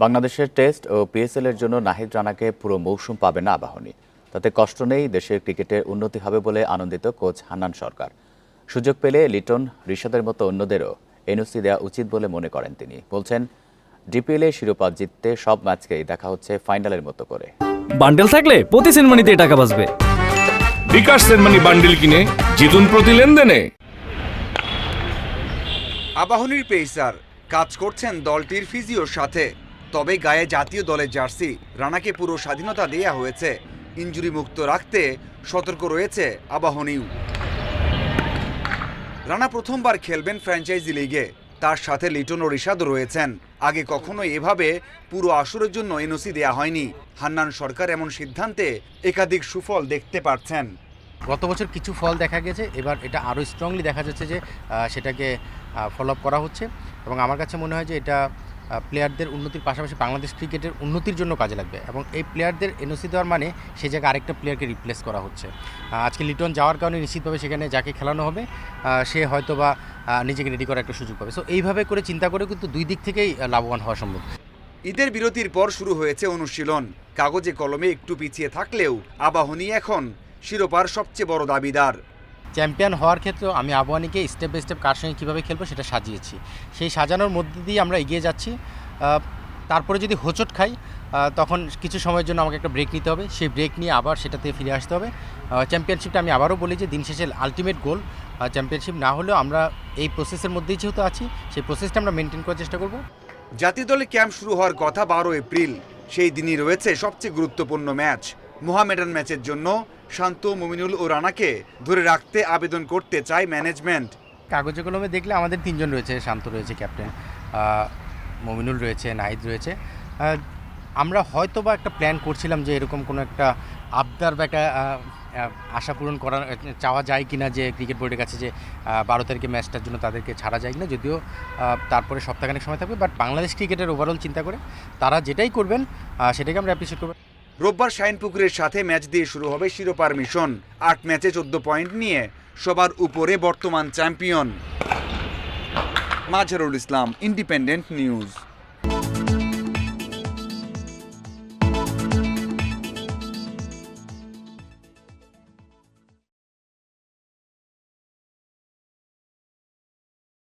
বাংলাদেশের টেস্ট ও পিএসএল এর জন্য নাহিদ রানাকে পুরো মৌসুম পাবে না আবাহনী। তাতে কষ্ট নেই দেশের ক্রিকেটের উন্নতি হবে বলে আনন্দিত কোচ হান্নান সরকার। সুযোগ পেলে লিটন ঋষাদের মতো অন্যদেরও এনওসি দেওয়া উচিত বলে মনে করেন তিনি। বলছেন ডিপিএলে শিরোপা জিততে সব ম্যাচকেই দেখা হচ্ছে ফাইনালের মতো করে। বান্ডেল থাকলে প্রতি সেনমানিতে টাকা বাঁচবে। বিকাশ সেনমানি বান্ডিল কিনে জিতুন প্রতি লেনদেনে। আবাহনীর পেসার কাজ করছেন দলটির ফিজিওর সাথে। তবে গায়ে জাতীয় দলের জার্সি। রানাকে পুরো স্বাধীনতা দেয়া হয়েছে। ইঞ্জুরি মুক্ত রাখতে সতর্ক রয়েছে আবাহনীও। রানা প্রথমবার খেলবেন ফ্র্যাঞ্চাইজি লিগে। তার সাথে লিটন ও ঋষাদও রয়েছেন। আগে কখনো এভাবে পুরো আসরের জন্য এনওসি দেয়া হয়নি। হান্নান সরকার এমন সিদ্ধান্তে একাধিক সুফল দেখতে পাচ্ছেন গত বছর কিছু ফল দেখা গেছে। এবার এটা আরও স্ট্রংলি দেখা যাচ্ছে যে সেটাকে ফলো করা হচ্ছে। এবং আমার কাছে মনে হয় যে এটা প্লেয়ারদের উন্নতির পাশাপাশি বাংলাদেশ ক্রিকেটের উন্নতির জন্য কাজে লাগবে এবং এই প্লেয়ারদের এনওসি দেওয়ার মানে সেই জায়গায় আরেকটা প্লেয়ারকে রিপ্লেস করা হচ্ছে। আজকে লিটন যাওয়ার কারণে নিশ্চিতভাবে সেখানে যাকে খেলানো হবে সে হয়তো বা নিজেকে রেডি করার একটা সুযোগ পাবে। সো এইভাবে করে চিন্তা করে কিন্তু দুই দিক থেকেই লাভবান হওয়া সম্ভব। ঈদের বিরতির পর শুরু হয়েছে অনুশীলন। কাগজে কলমে একটু পিছিয়ে থাকলেও আবাহনী এখন শিরোপার সবচেয়ে বড় দাবিদার। চ্যাম্পিয়ন হওয়ার ক্ষেত্রেও আমি আবহানিকে স্টেপ বাই স্টেপ কার সঙ্গে কীভাবে খেলব সেটা সাজিয়েছি। সেই সাজানোর মধ্যে দিয়ে আমরা এগিয়ে যাচ্ছি। তারপরে যদি হোঁচট খাই তখন কিছু সময়ের জন্য আমাকে একটা ব্রেক নিতে হবে। সেই ব্রেক নিয়ে আবার সেটাতে ফিরে আসতে হবে। চ্যাম্পিয়নশিপটা আমি আবারও বলি যে দিন শেষে আলটিমেট গোল চ্যাম্পিয়নশিপ না হলেও আমরা এই প্রসেসের মধ্যেই যেহেতু আছি, সেই প্রসেসটা আমরা মেনটেন করার চেষ্টা করব। জাতীয় দলে ক্যাম্প শুরু হওয়ার কথা বারো এপ্রিল। সেই দিনই রয়েছে সবচেয়ে গুরুত্বপূর্ণ ম্যাচ মোহামেডান ম্যাচের জন্য শান্ত, মুমিনুল ও রানাকে ধরে রাখতে আবেদন করতে চায় ম্যানেজমেন্ট। কাগজে কলমে দেখলে আমাদের তিনজন রয়েছে, শান্ত রয়েছে, ক্যাপ্টেন। মমিনুল রয়েছে, নাহিদ রয়েছে। আমরা হয়তো বা একটা প্ল্যান করছিলাম যে এরকম কোনো একটা আবদার বা একটা আশা পূরণ করা চাওয়া যায় কি না যে ক্রিকেট বোর্ডের কাছে যে বারো তারিখে ম্যাচটার জন্য তাদেরকে ছাড়া যায় কিনা, যদিও তারপরে সপ্তাহখানেক সময় থাকবে বাট বাংলাদেশ ক্রিকেটের ওভারঅল চিন্তা করে তারা যেটাই করবেন সেটাকে আমরা অ্যাপ্রিসিয়েট করব। রোববার শাইনপুকুরের সাথে ম্যাচ দিয়ে শুরু হবে শিরোপার মিশন। আট ম্যাচে চোদ্দ পয়েন্ট নিয়ে সবার উপরে বর্তমান champion. Majharul Islam, independent news.